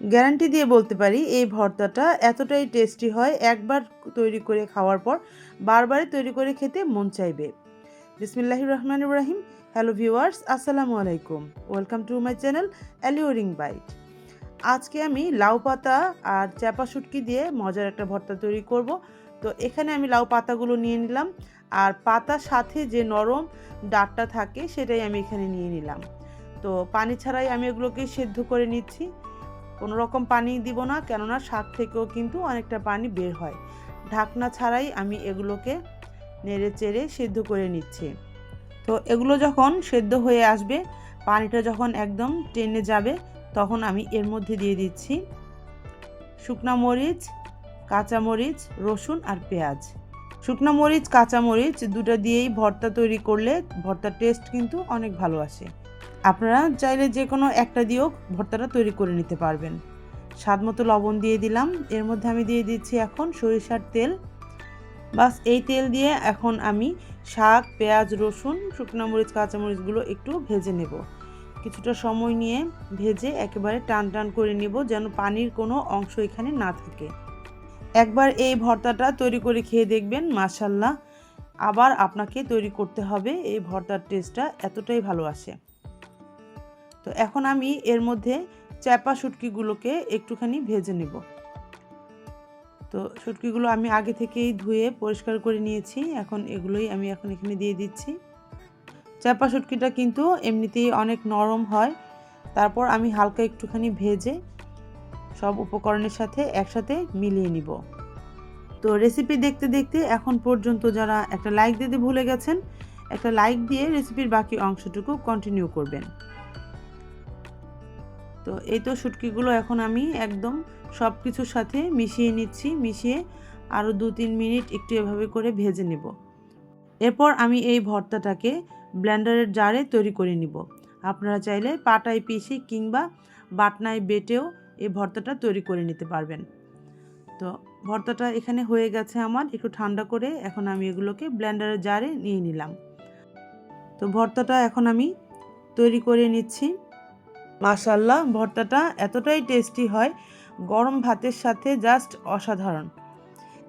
Guarantee দিয়ে বলতে পারি, এই ভর্তাটা এতটাই টেস্টি হয়, একবার তৈরি করে খাওয়ার পর বারবারই তৈরি করে খেতে মন চাইবে। বিসমিল্লাহ রহমান ইব্রাহিম হ্যালো ভিউয়ার্স, আসসালামু আলাইকুম। Welcome to my channel alluring bite. আজকে আমি লাউ পাতা আর চাপা শুটকি দিয়ে মজার একটা ভর্তা তৈরি করব। তো এখানে আমি লাউ পাতাগুলো নিয়ে নিলাম আর পাতার সাথে যে নরম ডাটটা থাকে সেটাই আমি এখানে নিয়ে নিলাম। তো পানি ছাড়াই আমি এগুলোকে সেদ্ধ করে নিচ্ছি। কোনো রকম পানি দিব না, কেননা শাক থেকেও কিন্তু অনেকটা পানি বের হয়। ঢাকনা ছাড়াই আমি এগুলোকে নেড়ে চেড়ে সেদ্ধ করে নিচ্ছি। তো এগুলো যখন সেদ্ধ হয়ে আসবে, পানিটা যখন একদম টেনে যাবে, তখন আমি এর মধ্যে দিয়ে দিচ্ছি শুকনা মরিচ কাঁচামরিচ রসুন আর পেঁয়াজ। শুকনো মরিচ কাঁচামরিচ দুটো দিয়েই ভর্তা তৈরি করলে ভর্তার টেস্ট কিন্তু অনেক ভালো আসে। আপনারা চাইলে যে কোনো একটা দিয়েও ভর্তাটা তৈরি করে নিতে পারবেন। স্বাদ মতো লবণ দিয়ে দিলাম। এর মধ্যে আমি দিয়ে দিচ্ছি এখন সরিষার তেল। বাস এই তেল দিয়ে এখন আমি শাক, পেঁয়াজ, রসুন, শুকনো মরিচ কাঁচামরিচগুলো একটু ভেজে নেব। কিছুটা সময় নিয়ে ভেজে একেবারে টান টান করে নেব যেন পানির কোনো অংশ এখানে না থাকে। একবার এই ভর্তাটা তৈরি করে খেয়ে দেখবেন মাসাল্লাহ আবার আপনাকে তৈরি করতে হবে। এই ভর্তার টেস্টটা এতটাই ভালো আসে। তো এখন আমি এর মধ্যে চ্যাপা শুটকিগুলোকে একটুখানি ভেজে নেব। তো শুটকিগুলো আমি আগে থেকেই ধুয়ে পরিষ্কার করে নিয়েছি, এখন এগুলোই আমি এখন এখানে দিয়ে দিচ্ছি। চ্যাপা শুটকিটা কিন্তু এমনিতেই অনেক নরম হয়, তারপর আমি হালকা একটুখানি ভেজে সব উপকরণের সাথে একসাথে মিলিয়ে নিব। তো রেসিপি দেখতে দেখতে এখন পর্যন্ত যারা একটা লাইক দিতে ভুলে গেছেন, একটা লাইক দিয়ে রেসিপির বাকি অংশটুকু কন্টিনিউ করবেন। তো এই তো শুটকিগুলো এখন আমি একদম সব কিছুর সাথে মিশিয়ে নিচ্ছি, মিশিয়ে আরও দু তিন মিনিট একটু এভাবে করে ভেজে নেব। এরপর আমি এই ভর্তাটাকে ব্লেন্ডারের জারে তৈরি করে নিব। আপনারা চাইলে পাটায় পিষে কিংবা বাটনায় বেটেও এই ভর্তাটা তৈরি করে নিতে পারবেন। তো ভর্তাটা এখানে হয়ে গেছে আমার, একটু ঠান্ডা করে এখন আমি এগুলোকে ব্লেন্ডারের জারে নিয়ে নিলাম। তো ভর্তাটা এখন আমি তৈরি করে নিচ্ছি। মাশাল্লাহ ভর্তাটা এতটাই টেস্টি হয়, গরম ভাতের সাথে জাস্ট অসাধারণ।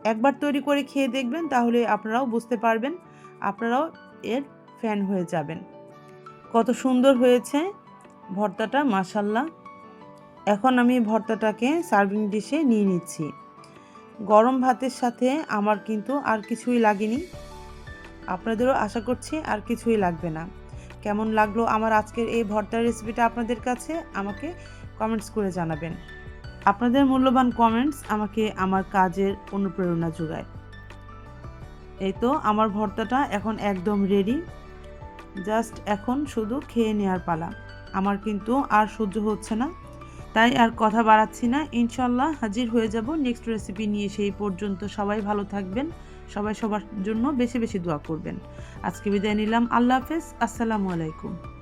একবার তৈরি করে খেয়ে দেখবেন, তাহলে আপনারাও বুঝতে পারবেন, আপনারাও এর ফ্যান হয়ে যাবেন। কত সুন্দর হয়েছে ভর্তাটা মাশাল্লাহ এখন আমি ভর্তাটাকে সার্ভিং ডিশে নিয়ে নিচ্ছি। গরম ভাতের সাথে আমার কিন্তু আর কিছুই লাগেনি। আপনাদেরও আশা করছি আর কিছুই লাগবে না। কেমন লাগল আমার আজকের এই ভর্তার রেসিপিটা আপনাদের কাছে? আমাকে কমেন্টস করে জানাবেন। আপনাদের মূল্যবান কমেন্টস আমাকে আমার কাজের অনুপ্রেরণা যোগায়। এই তো আমার ভর্তাটা এখন একদম রেডি জাস্ট এখন শুধু খেয়ে নেওয়ার পালা। আমার কিন্তু আর সহ্য হচ্ছে না। তাই আর কথা বাড়াচ্ছি না। ইনশাল্লাহ হাজির হয়ে যাব নেক্সট রেসিপি নিয়ে। সেই পর্যন্ত সবাই ভালো থাকবেন। সবাই সবার জন্য বেশি বেশি দোয়া করবেন। আজকে বিদায় নিলাম। আল্লাহ হাফেজ। আসসালামু আলাইকুম।